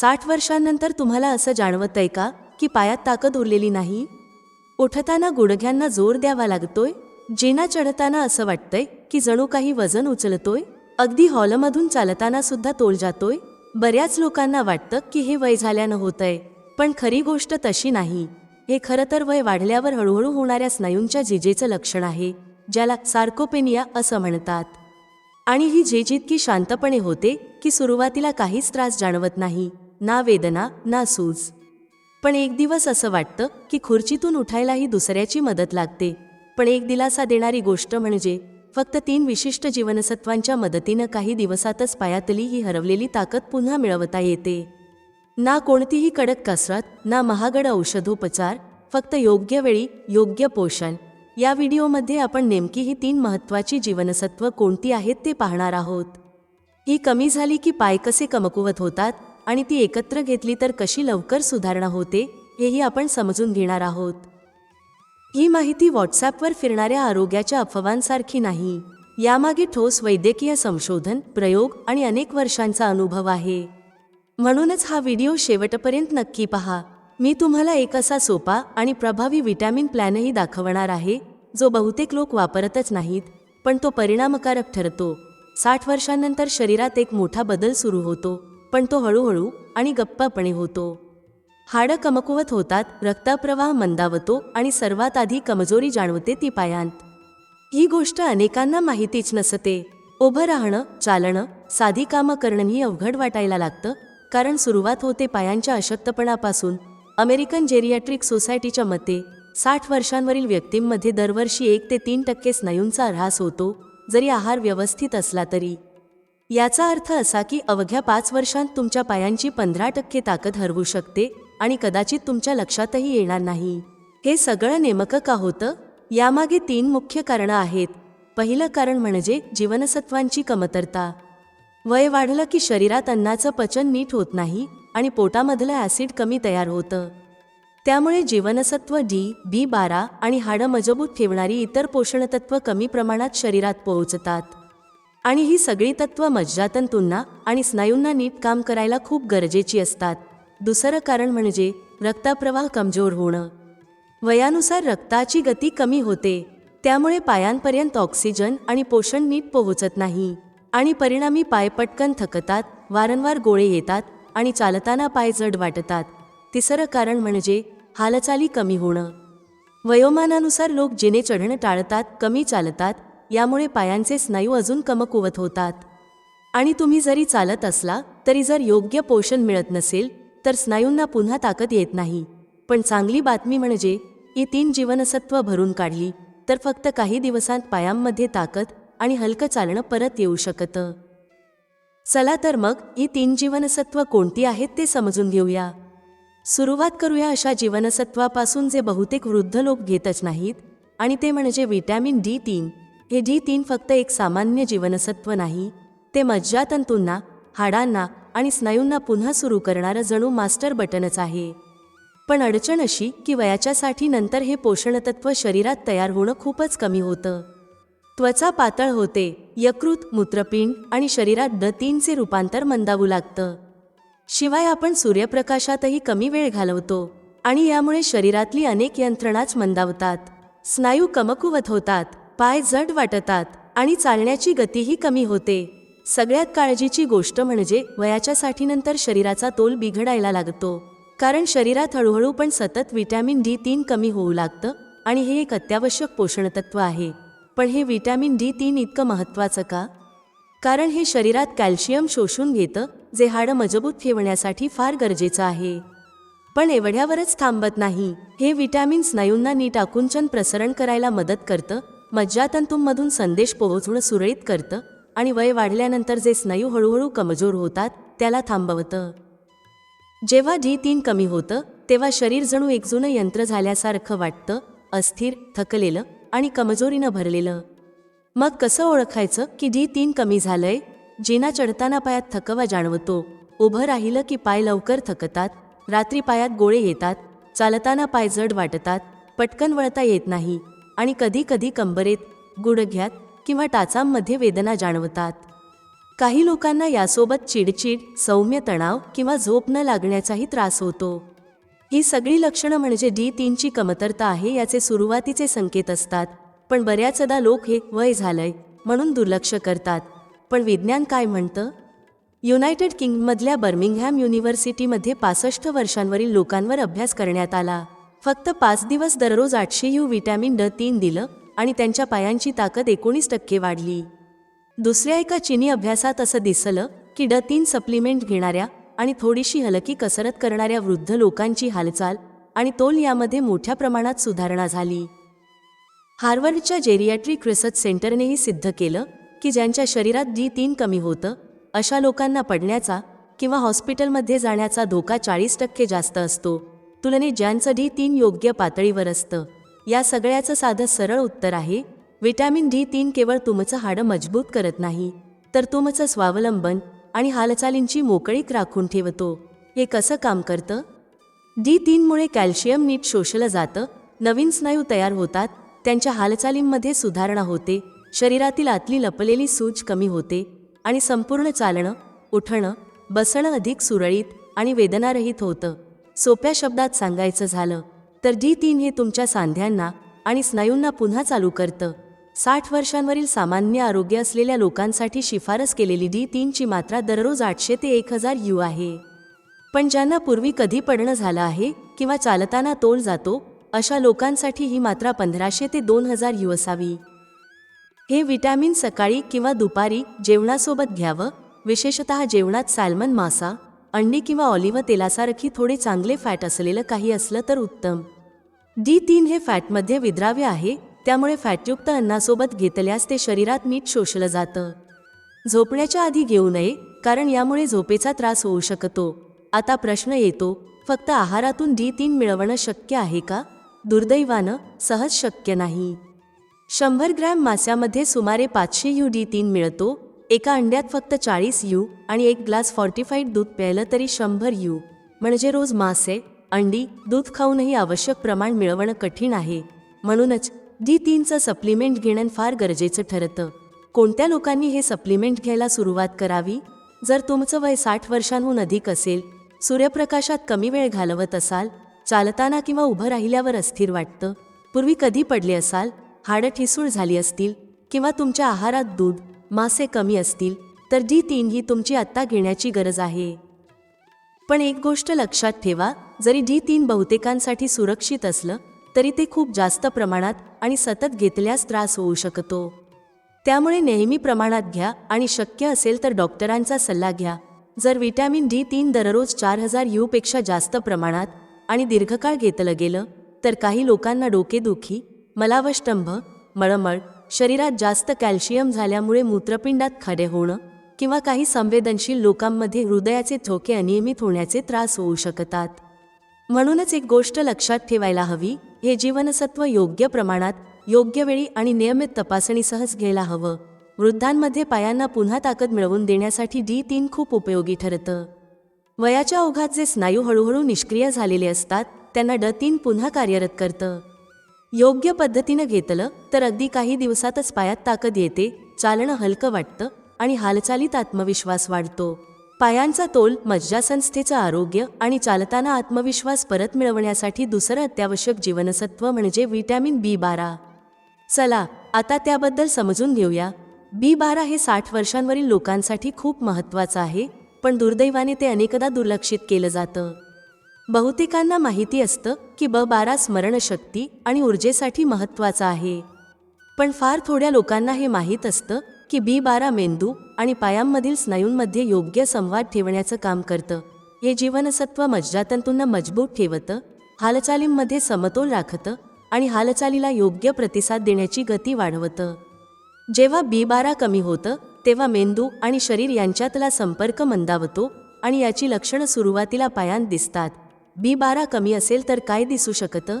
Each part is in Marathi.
साठ वर्षांनंतर तुम्हाला असं जाणवतंय का की पायात ताकद उरलेली नाही? उठताना गुडघ्यांना जोर द्यावा लागतोय? जिना चढताना असं वाटतंय की जणू काही वजन उचलतोय? अगदी हॉलमधून चालताना सुद्धा तोल जातोय? बऱ्याच लोकांना वाटतं की हे वय झाल्यानं होतंय पण खरी गोष्ट तशी नाही. हे खरं तर वय वाढल्यावर हळूहळू होणाऱ्या स्नायूंच्या झिजेचं लक्षण आहे ज्याला सार्कोपेनिया असं म्हणतात. आणि ही झेज इतकी शांतपणे होते की सुरुवातीला काहीच त्रास जाणवत नाही. ना वेदना ना सूज. पण एक दिवस असं वाटतं की खुर्चीतून उठायलाही दुसऱ्याची मदत लागते. पण एक दिलासा देणारी गोष्ट म्हणजे फक्त तीन विशिष्ट जीवनसत्वांच्या मदतीनं काही दिवसातच पायातली ही हरवलेली ताकद पुन्हा मिळवता येते. ना कोणतीही कडक कसरत ना महागड औषधोपचार फक्त योग्य वेळी योग्य पोषण. या व्हिडिओमध्ये आपण नेमकी ही तीन महत्त्वाची जीवनसत्व कोणती आहेत ते पाहणार आहोत. ही कमी झाली की पाय कसे कमकुवत होतात? आणि ती एकत्र घेतली तर कशी लवकर सुधारणा होते हेही आपण समजून घेणार आहोत. ही माहिती व्हॉट्सॲपवर फिरणाऱ्या आरोग्याच्या अफवांसारखी नाही. यामागे ठोस वैद्यकीय संशोधन प्रयोग आणि अनेक वर्षांचा अनुभव आहे. म्हणूनच हा व्हिडिओ शेवटपर्यंत नक्की पहा. मी तुम्हाला एक असा सोपा आणि प्रभावी विटॅमिन प्लॅनही दाखवणार आहे जो बहुतेक लोक वापरतच नाहीत पण तो परिणामकारक ठरतो. साठ वर्षांनंतर शरीरात एक मोठा बदल सुरू होतो. पण तो हळूहळू आणि गप्पापणे होतो. हाडं कमकुवत होतात रक्तप्रवाह मंदावतो आणि सर्वात आधी कमजोरी जाणवते ती पायांत. ही गोष्ट अनेकांना माहितीच नसते. उभं राहणं चालणं साधी कामं करणंही अवघड वाटायला लागतं कारण सुरुवात होते पायांच्या अशक्तपणापासून. अमेरिकन जेरियाट्रिक सोसायटीच्या मते साठ वर्षांवरील व्यक्तींमध्ये दरवर्षी एक ते तीन टक्के स्नायूंचा ऱ्हास होतो जरी आहार व्यवस्थित असला तरी. याचा अर्थ असा की अवघ्या पाच वर्षांत तुमच्या पायांची पंधरा टक्के ताकद हरवू शकते आणि कदाचित तुमच्या लक्षातही येणार नाही. हे सगळं नेमकं का होतं? यामागे तीन मुख्य कारणं आहेत. पहिलं कारण म्हणजे जीवनसत्वांची कमतरता. वय वाढलं की शरीरात अन्नाचं पचन नीट होत नाही आणि पोटामधलं ॲसिड कमी तयार होतं. त्यामुळे जीवनसत्व डी बी बारा आणि हाडं मजबूत ठेवणारी इतर पोषणतत्व कमी प्रमाणात शरीरात पोहोचतात. आणि ही सगळी तत्व मज्जातंतूंना आणि स्नायूंना नीट काम करायला खूप गरजेची असतात. दुसरं कारण म्हणजे रक्तप्रवाह कमजोर होणं. वयानुसार रक्ताची गती कमी होते. त्यामुळे पायांपर्यंत ऑक्सिजन आणि पोषण नीट पोहोचत नाही. आणि परिणामी पाय पटकन थकतात वारंवार गोळे येतात आणि चालताना पाय जड वाटतात. तिसरं कारण म्हणजे हालचाली कमी होणं. वयोमानानुसार लोक जिने चढणं टाळतात कमी चालतात यामुळे पायांचे स्नायू अजून कमकुवत होतात. आणि तुम्ही जरी चालत असला तरी जर योग्य पोषण मिळत नसेल तर स्नायूंना पुन्हा ताकद येत नाही. पण चांगली बातमी म्हणजे ही तीन जीवनसत्व भरून काढली तर फक्त काही दिवसांत पायांमध्ये ताकद आणि हलकं चालणं परत येऊ शकतं. चला तर मग ही तीन जीवनसत्व कोणती आहेत ते समजून घेऊया. सुरुवात करूया अशा जीवनसत्वापासून जे बहुतेक वृद्ध लोक घेतच नाहीत आणि ते म्हणजे व्हिटॅमिन डी तीन. हे जी तीन फक्त एक सामान्य जीवनसत्व नाही ते मज्जातंतूंना हाडांना आणि स्नायूंना पुन्हा सुरू करणारं जणू मास्टर बटनच आहे. पण अडचण अशी की वयाच्यासाठी नंतर हे पोषणतत्व शरीरात तयार होणं खूपच कमी होतं. त्वचा पातळ होते यकृत मूत्रपिंड आणि शरीरात ड तीनचे रूपांतर मंदावू लागतं. शिवाय आपण सूर्यप्रकाशातही कमी वेळ घालवतो आणि यामुळे शरीरातली अनेक यंत्रणाच मंदावतात. स्नायू कमकुवत होतात. पाय जड वाटतात आणि चालण्याची गतीही कमी होते. सगळ्यात काळजीची गोष्ट म्हणजे वयाच्या साठीनंतर शरीराचा तोल बिघडायला लागतो. कारण शरीरात हळूहळू पण सतत विटॅमिन डी तीन कमी होऊ लागतं आणि हे एक अत्यावश्यक पोषणतत्व आहे. पण हे विटॅमिन डी तीन इतकं महत्त्वाचं का? कारण हे शरीरात कॅल्शियम शोषून घेतं जे हाडं मजबूत ठेवण्यासाठी फार गरजेचं आहे. पण एवढ्यावरच थांबत नाही. हे विटॅमिन स्नायूंना नीट आकुंचन प्रसरण करायला मदत करतं मज्जातंतूंमधून संदेश पोहोचणं सुरळीत करतं आणि वय वाढल्यानंतर जे स्नायू हळूहळू कमजोर होतात त्याला थांबवतं. जेव्हा डी तीन कमी होतं तेव्हा शरीर जणू एक यंत्र झाल्यासारखं वाटतं अस्थिर थकलेलं आणि कमजोरीनं भरलेलं. मग कसं ओळखायचं की डी तीन कमी झालंय? जिना चढताना पायात थकवा जाणवतो. उभं राहिलं की पाय लवकर थकतात रात्री पायात गोळे येतात चालताना पाय जड वाटतात पटकन वळता येत नाही. आणि कधी कधी कंबरेत गुडघ्यात किंवा टाचांमध्ये वेदना जाणवतात. काही लोकांना यासोबत चिडचिड सौम्य तणाव किंवा झोप न लागण्याचाही त्रास होतो. ही सगळी लक्षणं म्हणजे डी तीनची कमतरता आहे याचे सुरुवातीचे संकेत असतात. पण बऱ्याचदा लोक हे वय झालंय म्हणून दुर्लक्ष करतात. पण विज्ञान काय म्हणतं? युनायटेड किंगमधल्या बर्मिंगहॅम युनिव्हर्सिटीमध्ये पासष्ट वर्षांवरील लोकांवर अभ्यास करण्यात आला. फक्त पाच दिवस दररोज आठशे यू व्हिटॅमिन ड तीन दिलं आणि त्यांच्या पायांची ताकद एकोणीस टक्के वाढली. दुसऱ्या एका चिनी अभ्यासात असं दिसलं की ड तीन सप्लिमेंट घेणाऱ्या आणि थोडीशी हलकी कसरत करणाऱ्या वृद्ध लोकांची हालचाल आणि तोल यामध्ये मोठ्या प्रमाणात सुधारणा झाली. हार्वर्डच्या जेरियाट्रिक रिसर्च सेंटरनेही सिद्ध केलं की ज्यांच्या शरीरात डी तीन कमी होतं अशा लोकांना पडण्याचा किंवा हॉस्पिटलमध्ये जाण्याचा धोका चाळीस टक्के जास्त असतो. तुलने ज्यांचं डी तीन योग्य पातळीवर असतं. या सगळ्याचं साधं सरळ उत्तर आहे विटॅमिन डी तीन केवळ तुमचं हाडं मजबूत करत नाही तर तुमचं स्वावलंबन आणि हालचालींची मोकळीक राखून ठेवतो. हे कसं काम करतं? डी तीनमुळे कॅल्शियम नीट शोषलं जातं नवीन स्नायू तयार होतात त्यांच्या हालचालींमध्ये सुधारणा होते शरीरातील आतली लपलेली सूज कमी होते आणि संपूर्ण चालणं उठणं बसणं अधिक सुरळीत आणि वेदनारहित होतं. सोप्या शब्दात सांगायचं झालं तर डी तीन हे तुमच्या सांध्यांना आणि स्नायूंना पुन्हा चालू करतं. साठ वर्षांवरील सामान्य आरोग्य असलेल्या लोकांसाठी शिफारस केलेली डी तीनची मात्रा दररोज आठशे ते एक हजार यू आहे. पण ज्यांना पूर्वी कधी पडणं झालं आहे किंवा चालताना तोल जातो अशा लोकांसाठी ही मात्रा पंधराशे ते दोन हजार यू असावी. हे विटॅमिन सकाळी किंवा दुपारी जेवणासोबत घ्यावं विशेषतः जेवणात सॅल्मन मासा अंडी किंवा ऑलिव्ह तेलासारखी थोडे चांगले फॅट असलेलं काही असलं तर उत्तम. डी तीन हे फॅटमध्ये विद्राव्य आहे त्यामुळे फॅटयुक्त अन्नासोबत घेतल्यास ते शरीरात नीट शोषलं जातं. झोपण्याच्या आधी घेऊ नये कारण यामुळे झोपेचा त्रास होऊ शकतो. आता प्रश्न येतो फक्त आहारातून डी तीन मिळवणं शक्य आहे का? दुर्दैवानं सहज शक्य नाही. शंभर ग्रॅम मास्यामध्ये सुमारे पाचशे यू डी तीन मिळतो एका अंड्यात फक्त चाळीस यू आणि एक ग्लास फॉर्टिफाईड दूध प्यायलं तरी शंभर यू. म्हणजे रोज मासे अंडी दूध खाऊनही आवश्यक प्रमाण मिळवणं कठीण आहे. म्हणूनच डी तीनचं सप्लिमेंट घेणं फार गरजेचं ठरतं. कोणत्या लोकांनी हे सप्लिमेंट घ्यायला सुरुवात करावी? जर तुमचं वय साठ वर्षांहून अधिक असेल सूर्यप्रकाशात कमी वेळ घालवत असाल चालताना किंवा उभं राहिल्यावर अस्थिर वाटतं पूर्वी कधी पडले असाल हाडं ठिसूळ झाली असतील किंवा तुमच्या आहारात दूध मासे कमी असतील तर जी तीन ही तुमची आत्ता घेण्याची गरज आहे. पण एक गोष्ट लक्षात ठेवा जरी डी तीन बहुतेकांसाठी सुरक्षित असलं तरी ते खूप जास्त प्रमाणात आणि सतत घेतल्यास त्रास होऊ शकतो. त्यामुळे नेहमी प्रमाणात घ्या आणि शक्य असेल तर डॉक्टरांचा सल्ला घ्या. जर विटॅमिन डी तीन दररोज चार हजार यूपेक्षा जास्त प्रमाणात आणि दीर्घकाळ घेतलं गेलं तर काही लोकांना डोकेदुखी मलावष्टंभ मळमळ शरीरात जास्त कॅल्शियम झाल्यामुळे मूत्रपिंडात खडे होणं किंवा काही संवेदनशील लोकांमध्ये हृदयाचे ठोके अनियमित होण्याचे त्रास होऊ शकतात. म्हणूनच एक गोष्ट लक्षात ठेवायला हवी हे जीवनसत्व योग्य प्रमाणात योग्य वेळी आणि नियमित तपासणीसहच घ्यायला हवं. वृद्धांमध्ये पायांना पुन्हा ताकद मिळवून देण्यासाठी डी तीन खूप उपयोगी ठरतं. वयाच्या ओघात जे स्नायू हळूहळू निष्क्रिय झालेले असतात त्यांना ड तीन पुन्हा कार्यरत करतं. योग्य पद्धतीनं घेतलं तर अगदी काही दिवसातच पायात ताकद येते चालणं हलकं वाटतं आणि हालचालीत आत्मविश्वास वाढतो. पायांचा तोल मज्जासंस्थेचं आरोग्य आणि चालताना आत्मविश्वास परत मिळवण्यासाठी दुसरं अत्यावश्यक जीवनसत्व म्हणजे व्हिटॅमिन बी बारा. चला आता त्याबद्दल समजून घेऊया. बी बारा हे साठ वर्षांवरील लोकांसाठी खूप महत्त्वाचं आहे पण दुर्दैवाने ते अनेकदा दुर्लक्षित केलं जातं. बहुतेकांना माहिती असतं की ब बारा स्मरणशक्ती आणि ऊर्जेसाठी महत्त्वाचं आहे. पण फार थोड्या लोकांना हे माहीत असतं की बी बारा मेंदू आणि पायांमधील स्नायूंमध्ये योग्य संवाद ठेवण्याचं काम करतं. हे जीवनसत्व मज्जातंतूंना मजबूत ठेवतं हालचालींमध्ये समतोल राखतं आणि हालचालीला योग्य प्रतिसाद देण्याची गती वाढवतं. जेव्हा बी बारा कमी होतं तेव्हा मेंदू आणि शरीर यांच्यातला संपर्क मंदावतो आणि याची लक्षणं सुरुवातीला पायांत दिसतात. बी बारा कमी असेल तर काय दिसू शकतं?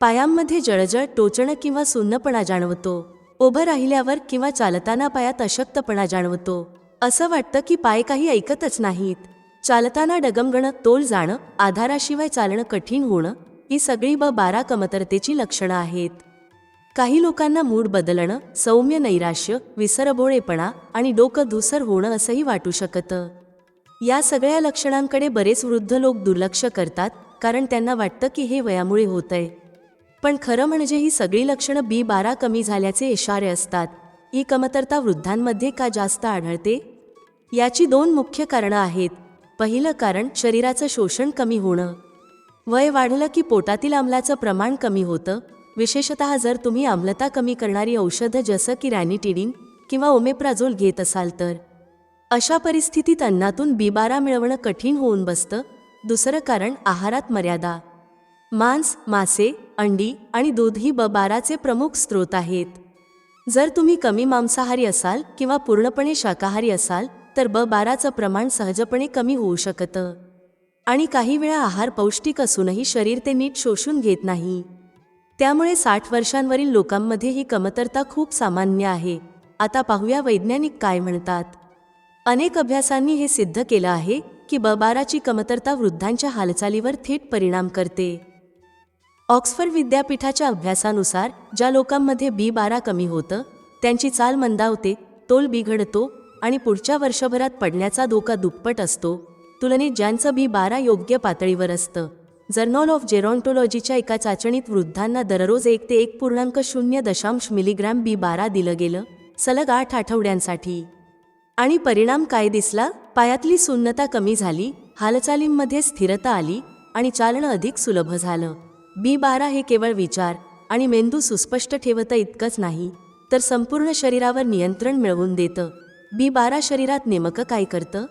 पायांमध्ये जळजळ टोचणं किंवा सुन्नपणा जाणवतो. उभं राहिल्यावर किंवा चालताना पायात अशक्तपणा जाणवतो. असं वाटतं की पाय काही ऐकतच नाहीत. चालताना डगमगणं तोल जाणं आधाराशिवाय चालणं कठीण होणं ही सगळी ब बारा कमतरतेची लक्षणं आहेत. काही लोकांना मूड बदलणं सौम्य नैराश्य विसरबोळेपणा आणि डोकं धुसर होणं असंही वाटू शकतं. या सगळ्या लक्षणांकडे बरेच वृद्ध लोक दुर्लक्ष करतात कारण त्यांना वाटतं की हे वयामुळे होतंय. पण खरं म्हणजे ही सगळी लक्षणं बी बारा कमी झाल्याचे इशारे असतात. ही कमतरता वृद्धांमध्ये का जास्त आढळते? याची दोन मुख्य कारणं आहेत. पहिलं कारण शरीराचं शोषण कमी होणं. वय वाढलं की पोटातील आम्लाचं प्रमाण कमी होतं. विशेषतः जर तुम्ही आम्लता कमी करणारी औषधं जसं की रॅनिटिडिन किंवा ओमेप्राझोल घेत असाल तर. अशा परिस्थितीत अन्नातून बिबारा मिळवणं कठीण होऊन बसतं दुसरं कारण आहारात मर्यादा. मांस मासे अंडी आणि दूध ही ब बाराचे प्रमुख स्रोत आहेत. जर तुम्ही कमी मांसाहारी असाल किंवा पूर्णपणे शाकाहारी असाल तर ब बाराचं प्रमाण सहजपणे कमी होऊ शकतं. आणि काही वेळा आहार पौष्टिक असूनही शरीर ते नीट शोषून घेत नाही. त्यामुळे साठ वर्षांवरील लोकांमध्ये ही कमतरता खूप सामान्य आहे. आता पाहूया वैज्ञानिक काय म्हणतात. अनेक अभ्यासांनी हे सिद्ध केलं आहे की बबाराची कमतरता वृद्धांच्या हालचालीवर थेट परिणाम करते. ऑक्सफर्ड विद्यापीठाच्या अभ्यासानुसार ज्या लोकांमध्ये बी बारा कमी होतं त्यांची चाल मंदावते तोल बिघडतो आणि पुढच्या वर्षभरात पडण्याचा धोका दुप्पट असतो. तुलनेत ज्यांचं बी बारा योग्य पातळीवर असतं. जर्नल ऑफ जेरॉन्टोलॉजीच्या एका चाचणीत वृद्धांना दररोज एक ते एक पूर्णांक शून्य दशांश मिलीग्रॅम बी बारा दिलं गेलं सलग आठ आठवड्यांसाठी. आणि परिणाम काय दिसला? पायातली सुन्नता कमी झाली हालचालींमध्ये स्थिरता आली आणि चालणं अधिक सुलभ झालं. बी बारा हे केवळ विचार आणि मेंदू सुस्पष्ट ठेवतं इतकंच नाही तर संपूर्ण शरीरावर नियंत्रण मिळवून देतं. बी बारा शरीरात नेमकं काय करतं?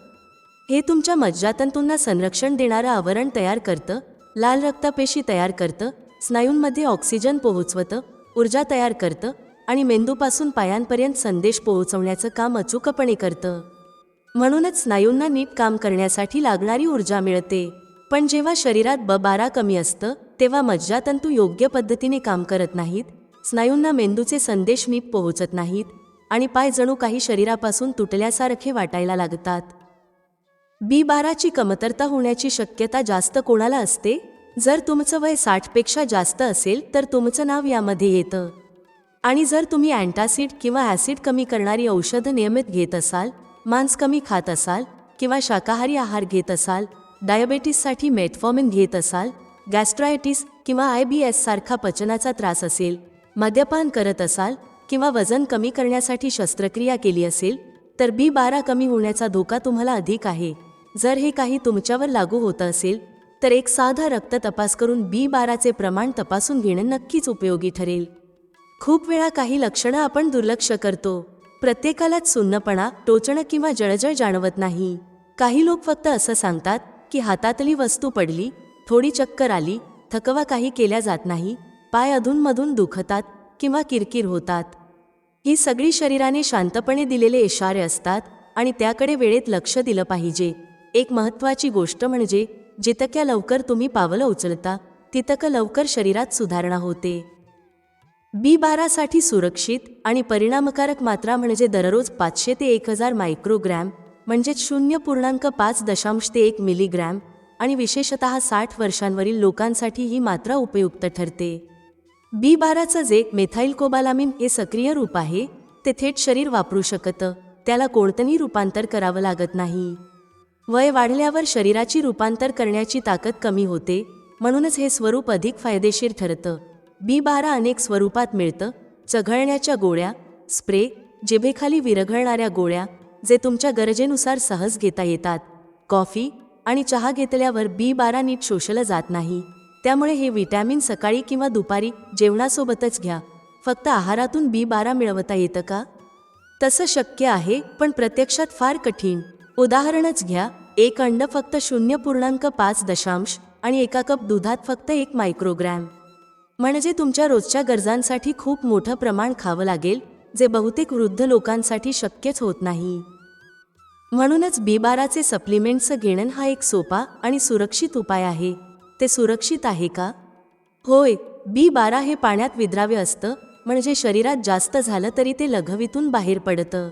हे तुमच्या मज्जातंतूंना संरक्षण देणारं आवरण तयार करतं लाल रक्तपेशी तयार करतं स्नायूंमध्ये ऑक्सिजन पोहोचवतं ऊर्जा तयार करतं आणि मेंदूपासून पायांपर्यंत संदेश पोहोचवण्याचं काम अचूकपणे करतं. म्हणूनच स्नायूंना नीट काम करण्यासाठी लागणारी ऊर्जा मिळते. पण जेव्हा शरीरात ब बारा कमी असतं तेव्हा मज्जातंतू योग्य पद्धतीने काम करत नाहीत स्नायूंना मेंदूचे संदेश नीट पोहोचत नाहीत आणि पाय जणू काही शरीरापासून तुटल्यासारखे वाटायला लागतात. बी बाराची कमतरता होण्याची शक्यता जास्त कोणाला असते? जर तुमचं वय साठपेक्षा जास्त असेल तर तुमचं नाव यामध्ये येतं. आणि जर तुम्ही अँटासिड किंवा ॲसिड कमी करणारी औषधं नियमित घेत असाल मांस कमी खात असाल किंवा शाकाहारी आहार घेत असाल डायबेटीससाठी मेटफॉर्मिन घेत असाल गॅस्ट्रायटिस किंवा आय बी एससारखा पचनाचा त्रास असेल मद्यपान करत असाल किंवा वजन कमी करण्यासाठी शस्त्रक्रिया केली असेल तर बी बारा कमी होण्याचा धोका तुम्हाला अधिक आहे. जर हे काही तुमच्यावर लागू होतं असेल तर एक साधा रक्त तपास करून बी बाराचे प्रमाण तपासून घेणं नक्कीच उपयोगी ठरेल. खूप वेळा काही लक्षणं आपण दुर्लक्ष करतो. प्रत्येकालाच सुन्नपणा टोचणं किंवा जळजळ जाणवत नाही. काही लोक फक्त असं सांगतात की हातातली वस्तू पडली थोडी चक्कर आली थकवा काही केल्या जात नाही पाय अधूनमधून दुखतात किंवा किरकिर होतात. ही सगळी शरीराने शांतपणे दिलेले इशारे असतात आणि त्याकडे वेळेत लक्ष दिलं पाहिजे. एक महत्त्वाची गोष्ट म्हणजे जितक्या लवकर तुम्ही पावलं उचलता तितकं लवकर शरीरात सुधारणा होते. बी बारासाठी सुरक्षित आणि परिणामकारक मात्रा म्हणजे दररोज पाचशे ते एक हजार मायक्रोग्रॅम म्हणजेच शून्य पूर्णांक पाच दशांश ते एक मिलीग्रॅम आणि विशेषत साठ वर्षांवरील लोकांसाठी ही मात्रा उपयुक्त ठरते. बी बाराचं जे मेथाईल कोबालामिन हे सक्रिय रूप आहे ते थेट शरीर वापरू शकतं त्याला कोणतंही रूपांतर करावं लागत नाही. वय वाढल्यावर शरीराची रूपांतर करण्याची ताकद कमी होते म्हणूनच हे स्वरूप अधिक फायदेशीर ठरतं. बी बारा अनेक स्वरूपात मिळतं चघळण्याच्या गोळ्या स्प्रे जिभेखाली विरघळणाऱ्या गोळ्या जे तुमच्या गरजेनुसार सहज घेता येतात. कॉफी आणि चहा घेतल्यावर बी बारा नीट शोषलं जात नाही. त्यामुळे हे विटॅमिन सकाळी किंवा दुपारी जेवणासोबतच घ्या. फक्त आहारातून बी बारा मिळवता येतं का? तसं शक्य आहे पण प्रत्यक्षात फार कठीण. उदाहरणच घ्या एक अंड फक्त शून्य पूर्णांक पाच दशांश आणि एका कप दुधात फक्त एक मायक्रोग्रॅम. म्हणजे तुमच्या रोजच्या गरजांसाठी खूप मोठं प्रमाण खावं लागेल जे बहुतेक वृद्ध लोकांसाठी शक्यच होत नाही. म्हणूनच बी बाराचे सप्लिमेंट्स घेणं हा एक सोपा आणि सुरक्षित उपाय आहे. ते सुरक्षित आहे का? होय बी बारा हे पाण्यात विद्राव्य असतं म्हणजे शरीरात जास्त झालं तरी ते लघवीतून बाहेर पडतं.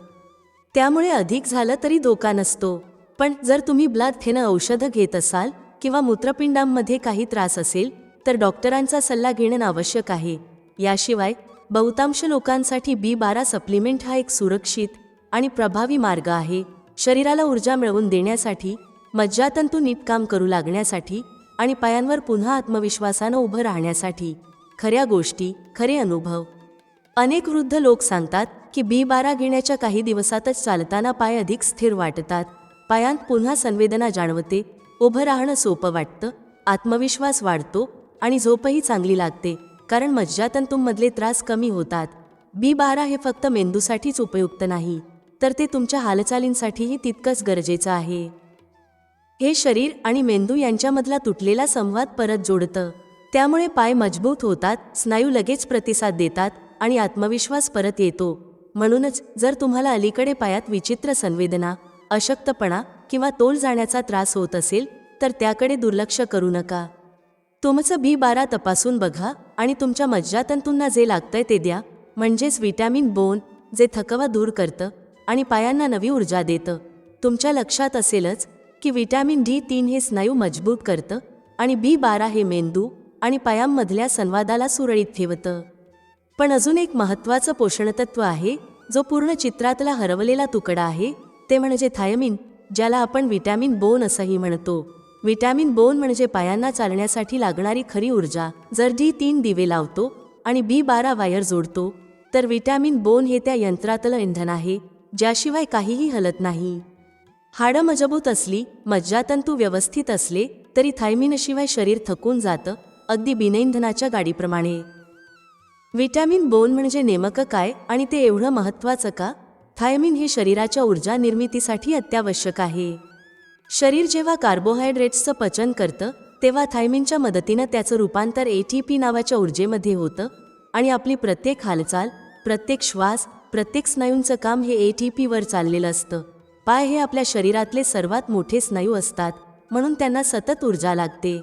त्यामुळे अधिक झालं तरी धोका नसतो. पण जर तुम्ही ब्लड थेनं औषधं घेत असाल किंवा मूत्रपिंडांमध्ये काही त्रास असेल तर डॉक्टरांचा सल्ला घेणं आवश्यक आहे. याशिवाय बहुतांश लोकांसाठी बी बारा सप्लिमेंट हा एक सुरक्षित आणि प्रभावी मार्ग आहे. शरीराला ऊर्जा मिळवून देण्यासाठी मज्जातंतू नीट काम करू लागण्यासाठी आणि पायांवर पुन्हा आत्मविश्वासानं उभं राहण्यासाठी खऱ्या गोष्टी खरे अनुभव. अनेक वृद्ध लोक सांगतात की बी बारा घेण्याच्या काही दिवसातच चालताना पाय अधिक स्थिर वाटतात. पायांत पुन्हा संवेदना जाणवते उभं राहणं सोपं वाटतं आत्मविश्वास वाढतो आणि झोपही चांगली लागते कारण मज्जातंतूंमधले त्रास कमी होतात. बी बारा हे फक्त मेंदूसाठीच उपयुक्त नाही तर ते तुमच्या हालचालींसाठीही तितकंच गरजेचं आहे. हे शरीर आणि मेंदू यांच्यामधला तुटलेला संवाद परत जोडतं. त्यामुळे पाय मजबूत होतात स्नायू लगेच प्रतिसाद देतात आणि आत्मविश्वास परत येतो. म्हणूनच जर तुम्हाला अलीकडे पायात विचित्र संवेदना अशक्तपणा किंवा तोल जाण्याचा त्रास होत असेल तर त्याकडे दुर्लक्ष करू नका. तुमचं बी बारा तपासून बघा आणि तुमच्या मज्जातंतूंना जे लागतंय ते द्या म्हणजेच विटॅमिन बोन जे थकवा दूर करतं आणि पायांना नवी ऊर्जा देतं. तुमच्या लक्षात असेलच की विटॅमिन डी तीन हे स्नायू मजबूत करतं आणि बी बारा हे मेंदू आणि पायांमधल्या संवादाला सुरळीत ठेवतं. पण अजून एक महत्त्वाचं पोषणतत्व आहे जो पूर्ण चित्रातला हरवलेला तुकडा आहे ते म्हणजे थायमिन ज्याला आपण विटॅमिन बोन असंही म्हणतो. व्हिटॅमिन बोन म्हणजे पायांना चालण्यासाठी लागणारी खरी ऊर्जा. जर डी तीन दिवे लावतो आणि बी बारा वायर जोडतो तर व्हिटॅमिन बोन हे त्या यंत्रातलं इंधन आहे ज्याशिवाय काहीही हलत नाही. हाडं मजबूत असली मज्जातंतू व्यवस्थित असले तरी थायमिनशिवाय शरीर थकून जातं अगदी बिनइंधनाच्या गाडीप्रमाणे. व्हिटॅमिन बोन म्हणजे नेमकं काय आणि ते एवढं महत्त्वाचं का? थायमिन हे शरीराच्या ऊर्जा निर्मितीसाठी अत्यावश्यक आहे. शरीर जेव्हा कार्बोहायड्रेट्सचं पचन करतं तेव्हा थायमिनच्या मदतीनं त्याचं रूपांतर ए टी पी नावाच्या ऊर्जेमध्ये होतं आणि आपली प्रत्येक हालचाल प्रत्येक श्वास प्रत्येक स्नायूंचं काम हे ए टी पीवर चाललेलं असतं. पाय हे आपल्या शरीरातले सर्वात मोठे स्नायू असतात म्हणून त्यांना सतत ऊर्जा लागते.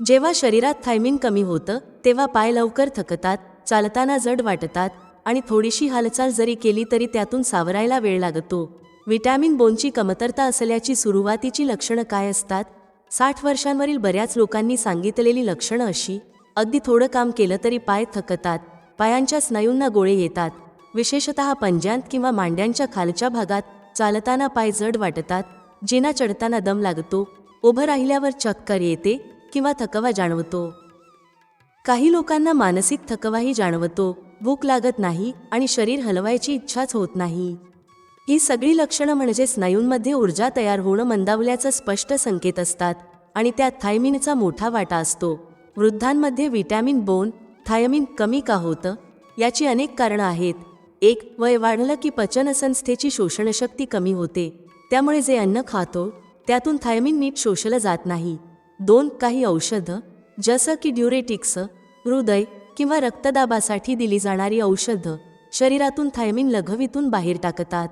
जेव्हा शरीरात थायमिन कमी होतं तेव्हा पाय लवकर थकतात चालताना जड वाटतात आणि थोडीशी हालचाल जरी केली तरी त्यातून सावरायला वेळ लागतो. व्हिटॅमिन बोनची कमतरता असल्याची सुरुवातीची लक्षणं काय असतात? साठ वर्षांवरील बऱ्याच लोकांनी सांगितलेली लक्षणं अशी अगदी थोडं काम केलं तरी पाय थकतात पायांच्या स्नायूंना गोळे येतात विशेषतः पंज्यांत किंवा मांड्यांच्या खालच्या भागात चालताना पाय जड वाटतात जिना चढताना दम लागतो उभं राहिल्यावर चक्कर येते किंवा थकवा जाणवतो. काही लोकांना मानसिक थकवाही जाणवतो भूक लागत नाही आणि शरीर हलवायची इच्छाच होत नाही. ही सगळी लक्षणं म्हणजे स्नायूंमध्ये ऊर्जा तयार होणं मंदावल्याचं स्पष्ट संकेत असतात आणि त्यात थायमिनचा मोठा वाटा असतो. वृद्धांमध्ये विटॅमिन बोन थायमिन कमी का होतं? याची अनेक कारणं आहेत. एक वय वाढलं की पचनसंस्थेची शोषणशक्ती कमी होते. त्यामुळे जे अन्न खातो त्यातून थायमिन नीट शोषलं जात नाही. दोन काही औषधं जसं की ड्युरेटिक्स हृदय किंवा रक्तदाबासाठी दिली जाणारी औषधं शरीरातून थायमिन लघवीतून बाहेर टाकतात.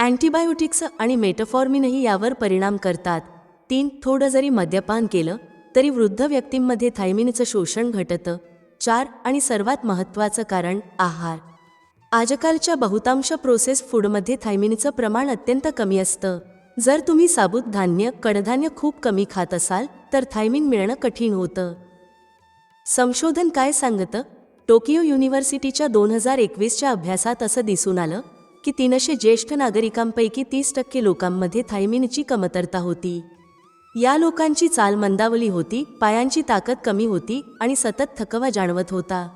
अँटीबायोटिक्स आणि मेटफॉर्मिनही यावर परिणाम करतात. तीन थोडं जरी मद्यपान केलं तरी वृद्ध व्यक्तींमध्ये थायमिनचं शोषण घटतं. चार आणि सर्वात महत्त्वाचं कारण आहार. आजकालच्या बहुतांश प्रोसेस फूडमध्ये थायमिनचं प्रमाण अत्यंत कमी असतं. जर तुम्ही साबूत धान्य कडधान्य खूप कमी खात असाल तर थायमिन मिळणं कठीण होतं. संशोधन काय सांगतं? टोकियो युनिव्हर्सिटीच्या दोन हजार एकवीसच्या अभ्यासात असं दिसून आलं की तीनशे ज्येष्ठ नागरिकांपैकी तीस टक्के लोकांमध्ये थायमिनची कमतरता होती. या लोकांची चाल मंदावली होती पायांची ताकद कमी होती आणि सतत थकवा जाणवत होता.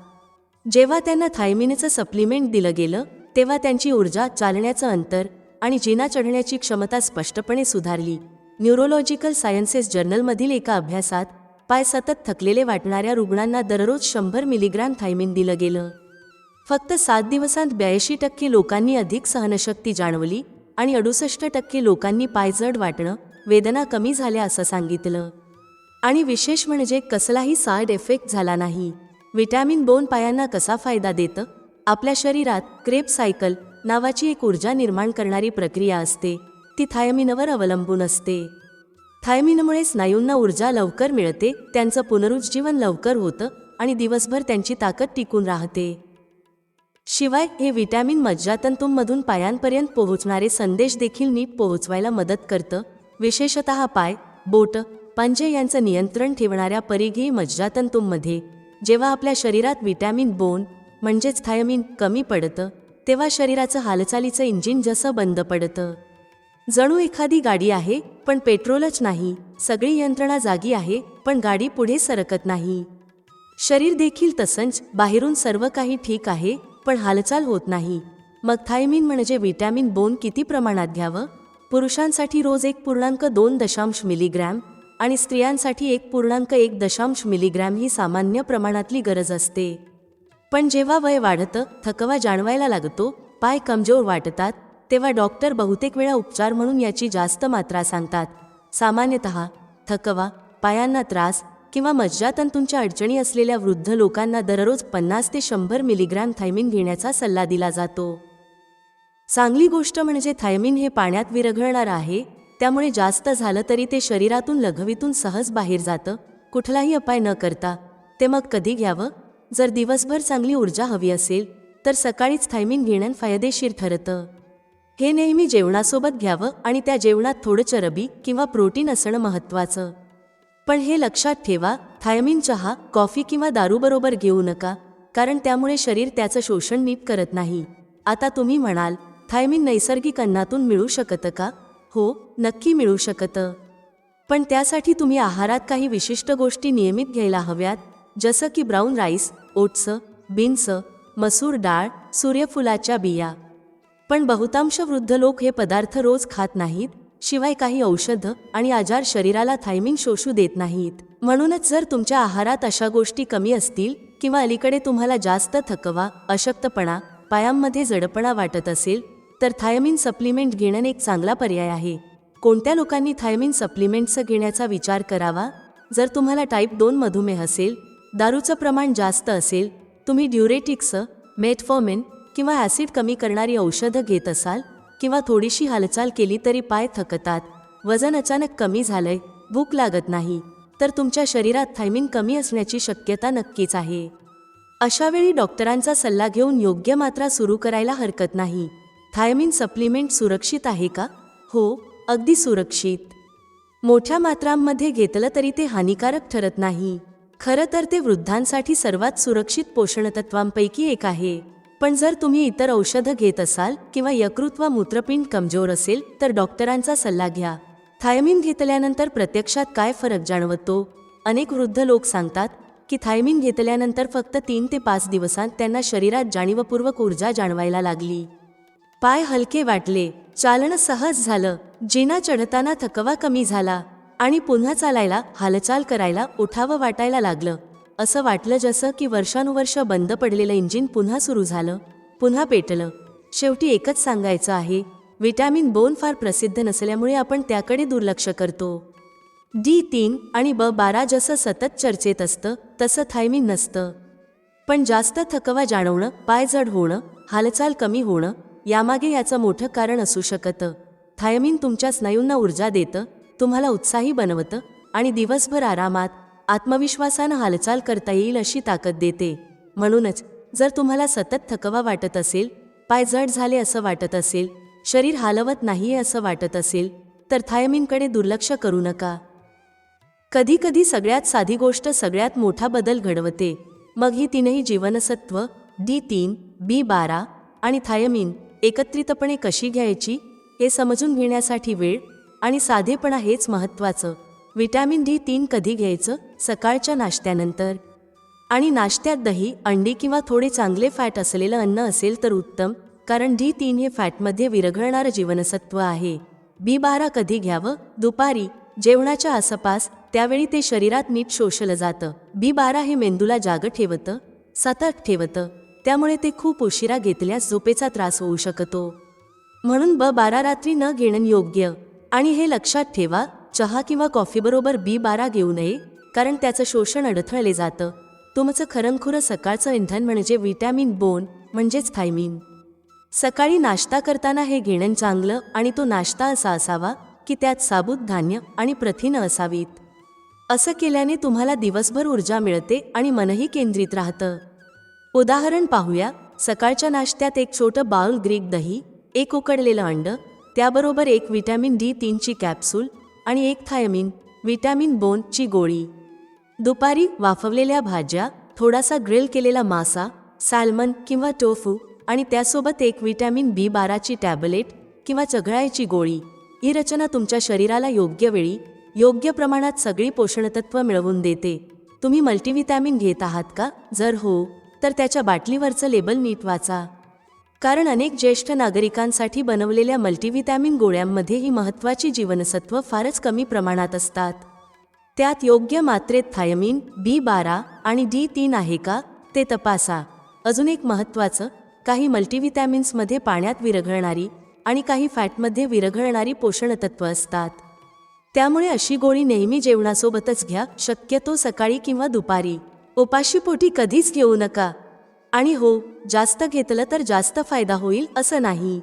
जेव्हा त्यांना थायमिनचं सप्लिमेंट दिलं गेलं तेव्हा त्यांची ऊर्जा चालण्याचं अंतर आणि जिना चढण्याची क्षमता स्पष्टपणे सुधारली. न्यूरोलॉजिकल सायन्सेस जर्नलमधील एका अभ्यासात पाय सतत थकलेले वाटणाऱ्या रुग्णांना दररोज शंभर मिलीग्रॅम थायमिन दिलं गेलं. फक्त सात दिवसांत ब्याऐंशी टक्के लोकांनी अधिक सहनशक्ती जाणवली आणि अडुसष्ट टक्के लोकांनी पायजड वाटणं वेदना कमी झाल्या असं सांगितलं. आणि विशेष म्हणजे कसलाही साईड इफेक्ट झाला नाही. विटॅमिन बोन पायांना कसा फायदा देतं? आपल्या शरीरात क्रेप सायकल नावाची एक ऊर्जा निर्माण करणारी प्रक्रिया असते. ती थायमिनवर अवलंबून असते. थायमिनमुळे स्नायूंना ऊर्जा लवकर मिळते त्यांचं पुनरुज्जीवन लवकर होतं आणि दिवसभर त्यांची ताकद टिकून राहते. शिवाय हे व्हिटॅमिन मज्जातंतूंमधून पायांपर्यंत पोहोचणारे संदेश देखील नीट पोहोचवायला मदत करतं. विशेषत पाय बोट पंजे यांचं नियंत्रण ठेवणाऱ्या परिघीय मज्जातंतूंमध्ये. जेव्हा आपल्या शरीरात व्हिटॅमिन बोन म्हणजेच थायमिन कमी पडतं तेव्हा शरीराचं हालचालीचं इंजिन जसं बंद पडतं. जणू एखादी गाडी आहे पण पेट्रोलच नाही सगळी यंत्रणा जागी आहे पण गाडी पुढे सरकत नाही. शरीर देखील तसंच बाहेरून सर्व काही ठीक आहे पण हालचाल होत नाही. मग थायमिन म्हणजे विटॅमिन बोन किती प्रमाणात घ्यावं? पुरुषांसाठी रोज एक पूर्णांक दोन दशांश मिलीग्रॅम आणि स्त्रियांसाठी एक पूर्णांक एक दशांश मिलीग्रॅम ही सामान्य प्रमाणातली गरज असते. पण जेव्हा वय वाढतं थकवा जाणवायला लागतो पाय कमजोर वाटतात तेव्हा डॉक्टर बहुतेक वेळा उपचार म्हणून याची जास्त मात्रा सांगतात. सामान्यतः थकवा पायांना त्रास किंवा मज्जातंतूंच्या अडचणी असलेल्या वृद्ध लोकांना दररोज पन्नास ते शंभर मिलीग्रॅम थायमिन घेण्याचा सल्ला दिला जातो. चांगली गोष्ट म्हणजे थायमिन हे पाण्यात विरघळणार आहे त्यामुळे जास्त झालं तरी ते शरीरातून लघवीतून सहज बाहेर जातं कुठलाही अपाय न करता. ते मग कधी घ्यावं? जर दिवसभर चांगली ऊर्जा हवी असेल तर सकाळीच थायमिन घेणं फायदेशीर ठरतं. हे नेहमी जेवणासोबत घ्यावं आणि त्या जेवणात थोडं चरबी किंवा प्रोटीन असणं महत्त्वाचं. पण हे लक्षात ठेवा थायमिन चहा कॉफी किंवा दारूबरोबर घेऊ नका कारण त्यामुळे शरीर त्याचं शोषण नीट करत नाही. आता तुम्ही म्हणाल थायमिन नैसर्गिक अन्नातून मिळू शकतं का? हो नक्की मिळू शकतं. पण त्यासाठी तुम्ही आहारात काही विशिष्ट गोष्टी नियमित घ्यायला हव्यात जसं की ब्राऊन राईस ओट्स बीन्स मसूर डाळ सूर्यफुलाच्या बिया. पण बहुतांश वृद्ध लोक हे पदार्थ रोज खात नाहीत शिवाय काही औषधं आणि आजार शरीराला थायमिन शोषू देत नाहीत. म्हणूनच जर तुमच्या आहारात अशा गोष्टी कमी असतील किंवा अलीकडे तुम्हाला जास्त थकवा अशक्तपणा पायांमध्ये जडपणा वाटत असेल तर थायमिन सप्लिमेंट घेणं एक चांगला पर्याय आहे. कोणत्या लोकांनी थायमिन सप्लिमेंटचं घेण्याचा विचार करावा? जर तुम्हाला टाईप दोन मधुमेह असेल दारूचं प्रमाण जास्त असेल तुम्ही ड्युरेटिक्स मेटफॉर्मिन किंवा ॲसिड कमी करणारी औषधं घेत असाल किंवा थोडीशी हालचाल केली तरी पाय थकतात. वजन अचानक कमी झालंय भूक लागत नाही. तर तुमच्या शरीरात थायमिन कमी असण्याची शक्यता नक्कीच आहे. अशावेळी डॉक्टरांचा सल्ला घेऊन योग्य मात्रा सुरू करायला हरकत नाही. थायमिन सप्लिमेंट सुरक्षित आहे का? हो अगदी सुरक्षित. मोठ्या मात्रांमध्ये घेतलं तरी ते हानिकारक ठरत नाही. खरं तर ते वृद्धांसाठी सर्वात सुरक्षित पोषणतत्वांपैकी एक आहे. पण जर तुम्ही इतर औषधं घेत असाल किंवा यकृत व मूत्रपिंड कमजोर असेल तर डॉक्टरांचा सल्ला घ्या. थायमिन घेतल्यानंतर प्रत्यक्षात काय फरक जाणवतो? अनेक वृद्ध लोक सांगतात की थायमिन घेतल्यानंतर फक्त तीन ते पाच दिवसांत त्यांना शरीरात जाणीवपूर्वक ऊर्जा जाणवायला लागली. पाय हलके वाटले चालणं सहज झालं जिना चढताना थकवा कमी झाला आणि पुन्हा चालायला हालचाल करायला उठावं वाटायला लागलं. असं वाटलं जसं की वर्षानुवर्ष बंद पडलेलं इंजिन पुन्हा सुरू झालं पुन्हा पेटलं. शेवटी एकच सांगायचं आहे विटॅमिन बोन फार प्रसिद्ध नसल्यामुळे आपण त्याकडे दुर्लक्ष करतो. डी तीन आणि ब बारा जसं सतत चर्चेत असतं तसं थायमिन नसतं. पण जास्त थकवा जाणवणं पायजड होणं हालचाल कमी होणं यामागे याचं मोठं कारण असू शकतं. थायमिन तुमच्या स्नायूंना ऊर्जा देतं तुम्हाला उत्साही बनवतं आणि दिवसभर आरामात आत्मविश्वासानं हालचाल करता येईल अशी ताकद देते. म्हणूनच जर तुम्हाला सतत थकवा वाटत असेल पाय जड झाले असं वाटत असेल शरीर हालवत नाहीये असं वाटत असेल तर थायमिनकडे दुर्लक्ष करू नका. कधीकधी सगळ्यात साधी गोष्ट सगळ्यात मोठा बदल घडवते. मग ही तीनही जीवनसत्व डी तीन बी बारा आणि थायमिन एकत्रितपणे कशी घ्यायची हे समजून घेण्यासाठी वेळ आणि साधेपणा हेच महत्त्वाचं. व्हिटॅमिन डी तीन कधी घ्यायचं? सकाळच्या नाश्त्यानंतर. आणि नाश्त्यात दही अंडी किंवा थोडे चांगले फॅट असलेलं अन्न असेल तर उत्तम कारण डी तीन हे फॅटमध्ये विरघळणारं जीवनसत्व आहे. बी बारा कधी घ्यावं? दुपारी. जेवणाच्या आसपास त्यावेळी ते शरीरात नीट शोषलं जातं. बी बारा हे मेंदूला जाग ठेवतं सतत ठेवतं. त्यामुळे ते खूप उशिरा घेतल्यास झोपेचा त्रास होऊ शकतो. म्हणून ब बारा रात्री न घेणं योग्य. आणि हे लक्षात ठेवा चहा किंवा कॉफीबरोबर बी बारा घेऊ नये कारण त्याचं शोषण अडथळले जातं. तुमचं खरंखुरं सकाळचं इंधन म्हणजे व्हिटॅमिन बोन म्हणजेच थायमिन. सकाळी नाश्ता करताना हे घेणं चांगलं आणि तो नाश्ता असा असावा की त्यात साबूत धान्य आणि प्रथिनं असावीत. असं केल्याने तुम्हाला दिवसभर ऊर्जा मिळते आणि मनही केंद्रित राहतं. उदाहरण पाहूया. सकाळच्या नाश्त्यात एक छोटं बाउल ग्रीक दही एक उकडलेलं अंड त्याबरोबर एक व्हिटॅमिन डी तीनची कॅप्सूल आणि एक थायमिन विटॅमिन बोनची गोळी. दुपारी वाफवलेल्या भाज्या थोडासा ग्रिल केलेला मासा सॅल्मन किंवा टोफू आणि त्यासोबत एक विटॅमिन बी बाराची टॅबलेट किंवा चघळायची गोळी. ही रचना तुमच्या शरीराला योग्य वेळी योग्य प्रमाणात सगळी पोषणतत्व मिळवून देते. तुम्ही मल्टीव्हिटॅमिन घेत आहात का? जर हो तर त्याच्या बाटलीवरचं लेबल नीट वाचा. कारण अनेक ज्येष्ठ नागरिकांसाठी बनवलेल्या मल्टीव्हिटॅमिन गोळ्यांमध्ये ही महत्त्वाची जीवनसत्व फारच कमी प्रमाणात असतात. त्यात योग्य मात्रेत थायमिन बी बारा आणि डी तीन आहे का ते तपासा. अजून एक महत्त्वाचं काही मल्टीव्हिटॅमिन्समध्ये पाण्यात विरघळणारी आणि काही फॅटमध्ये विरघळणारी पोषणतत्व असतात. त्यामुळे अशी गोळी नेहमी जेवणासोबतच घ्या शक्यतो सकाळी किंवा दुपारी. उपाशीपोटी कधीच घेऊ नका. आणि हो जास्त घेतलं तर जास्त फायदा होईल असं नाही.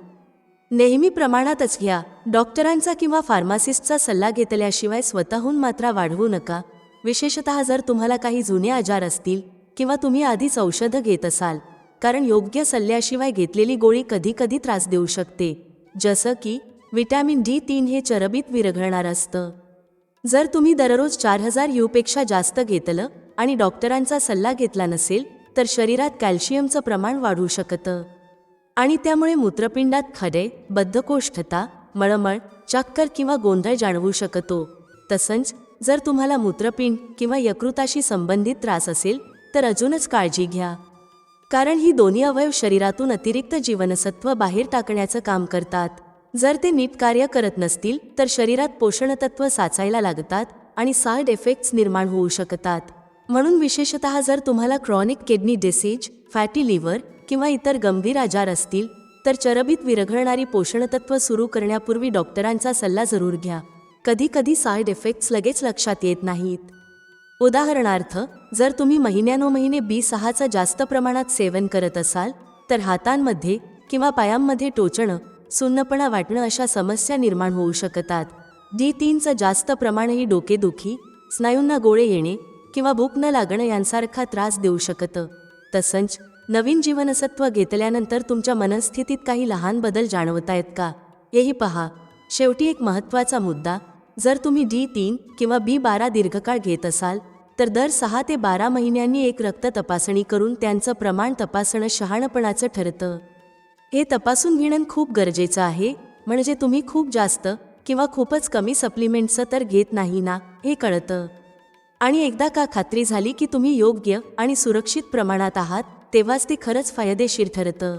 नेहमी प्रमाणातच घ्या. डॉक्टरांचा किंवा फार्मासिस्टचा सल्ला घेतल्याशिवाय स्वतःहून मात्रा वाढवू नका. विशेषतः जर तुम्हाला काही जुने आजार असतील किंवा तुम्ही आधीच औषधं घेत असाल कारण योग्य सल्ल्याशिवाय घेतलेली गोळी कधीकधी त्रास देऊ शकते. जसं की विटॅमिन डी तीन हे चरबीत विरघळणार असतं. जर तुम्ही दररोज चार हजार यूपेक्षा जास्त घेतलं आणि डॉक्टरांचा सल्ला घेतला नसेल तर शरीरात कॅल्शियमचं प्रमाण वाढू शकतं. आणि त्यामुळे मूत्रपिंडात खडे बद्धकोष्ठता मळमळ चक्कर किंवा गोंधळ जाणवू शकतो. तसंच जर तुम्हाला मूत्रपिंड किंवा यकृताशी संबंधित त्रास असेल तर अजूनच काळजी घ्या. कारण ही दोन्ही अवयव शरीरातून अतिरिक्त जीवनसत्व बाहेर टाकण्याचं काम करतात. जर ते नीट कार्य करत नसतील तर शरीरात पोषणतत्व साचायला लागतात आणि साईड इफेक्ट्स निर्माण होऊ शकतात. म्हणून विशेषतः जर तुम्हाला chronic kidney disease fatty liver किंवा इतर गंभीर आजार असतील तर चरबीत विरघळणारी पोषणतत्व सुरू करण्यापूर्वी डॉक्टरांचा सल्ला जरूर घ्या. कधी कधी साईड इफेक्ट्स लगेच लक्षात येत नाहीत. उदाहरणार्थ जर तुम्ही महिन्यानोमहिने बी सहाचं जास्त प्रमाणात सेवन करत असाल तर हातांमध्ये किंवा पायांमध्ये टोचणं सुन्नपणा वाटणं अशा समस्या निर्माण होऊ शकतात. डी तीनचं जास्त प्रमाणही डोकेदुखी स्नायूंना गोळे येणे किंवा भूक न लागणं यांसारखा त्रास देऊ शकतं. तसंच नवीन जीवनसत्व घेतल्यानंतर तुमच्या मनस्थितीत काही लहान बदल जाणवतायत का? हेही पहा. शेवटी एक महत्त्वाचा मुद्दा जर तुम्ही डी तीन किंवा बी बारा दीर्घकाळ घेत असाल तर दर सहा ते बारा महिन्यांनी एक रक्त तपासणी करून त्यांचं प्रमाण तपासणं शहाणपणाचं ठरतं. हे तपासून घेणं खूप गरजेचं आहे म्हणजे तुम्ही खूप जास्त किंवा खूपच कमी सप्लिमेंटचं तर घेत नाही ना हे कळतं. आणि एकदा का खात्री झाली की तुम्ही योग्य आणि सुरक्षित प्रमाणात आहात तेव्हाच ते खरंच फायदेशीर ठरतं.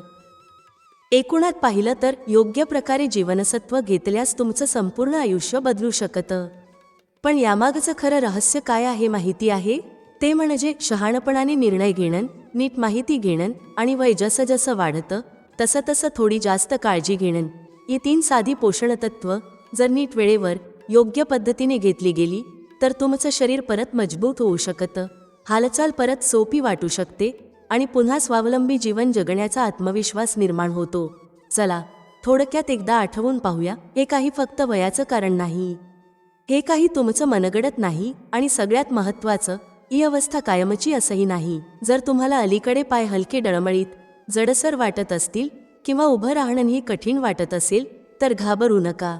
एकूणात पाहिलं तर योग्य प्रकारे जीवनसत्व घेतल्यास तुमचं संपूर्ण आयुष्य बदलू शकतं. पण यामागचं खरं रहस्य काय आहे माहिती आहे? ते म्हणजे शहाणपणाने निर्णय घेणं नीट माहिती घेणं आणि वय जसं जसं वाढतं तसं तसं थोडी जास्त काळजी घेणं. ही तीन साधी पोषणतत्व जर नीट वेळेवर योग्य पद्धतीने घेतली गेली तर तुमचं शरीर परत मजबूत होऊ शकतं. हालचाल परत सोपी वाटू शकते आणि पुन्हा स्वावलंबी जीवन जगण्याचा आत्मविश्वास निर्माण होतो. चला थोडक्यात एकदा आठवून पाहूया हे काही फक्त वयाचं कारण नाही. हे काही तुमचं मनगडत नाही आणि सगळ्यात महत्त्वाचं ही अवस्था कायमची असंही नाही. जर तुम्हाला अलीकडे पाय हलके डळमळीत जडसर वाटत असतील किंवा उभं राहणंही कठीण वाटत असेल तर घाबरू नका.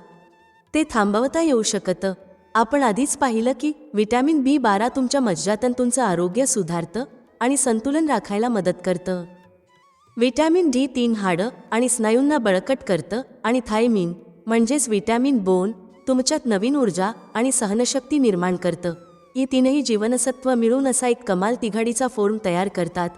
ते थांबवता येऊ शकतं. आपण आधीच पाहिलं की विटॅमिन बी बारा तुमच्या मज्जातंतूंचं आरोग्य सुधारतं आणि संतुलन राखायला मदत करतं. विटॅमिन डी तीन हाडं आणि स्नायूंना बळकट करतं आणि थायमिन म्हणजेच विटॅमिन बोन तुमच्यात नवीन ऊर्जा आणि सहनशक्ती निर्माण करतं. ही तीनही जीवनसत्व मिळून असा एक कमाल तिघाडीचा फॉर्म तयार करतात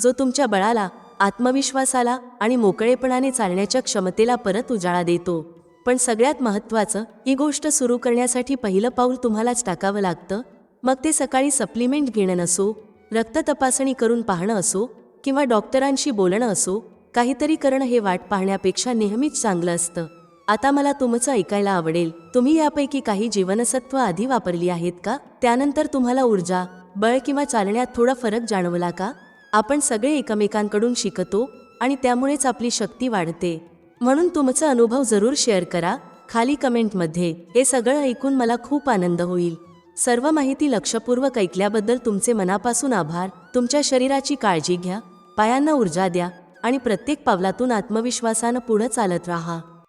जो तुमच्या बळाला आत्मविश्वासाला आणि मोकळेपणाने चालण्याच्या क्षमतेला परत उजाळा देतो. पण सगळ्यात महत्त्वाचं ही गोष्ट सुरू करण्यासाठी पहिलं पाऊल तुम्हालाच टाकावं लागतं. मग ते सकाळी सप्लिमेंट घेणं असो रक्त तपासणी करून पाहणं असो किंवा डॉक्टरांशी बोलणं असो काहीतरी करणं हे वाट पाहण्यापेक्षा नेहमीच चांगलं असतं. आता मला तुमचं ऐकायला आवडेल. तुम्ही यापैकी काही जीवनसत्व आधी वापरली आहेत का? त्यानंतर तुम्हाला ऊर्जा बळ किंवा चालण्यात थोडा फरक जाणवला का? आपण सगळे एकमेकांकडून शिकतो आणि त्यामुळेच आपली शक्ती वाढते. म्हणून तुमचा अनुभव जरूर शेअर करा. खाली कमेंटमध्ये हे सगळं ऐकून मला खूप आनंद होईल. सर्व माहिती लक्षपूर्वक ऐकल्याबद्दल तुमचे मनापासून आभार. तुमच्या शरीराची काळजी घ्या. पायांना ऊर्जा द्या. आणि प्रत्येक पावलातून आत्मविश्वासानं पुढं चालत राहा.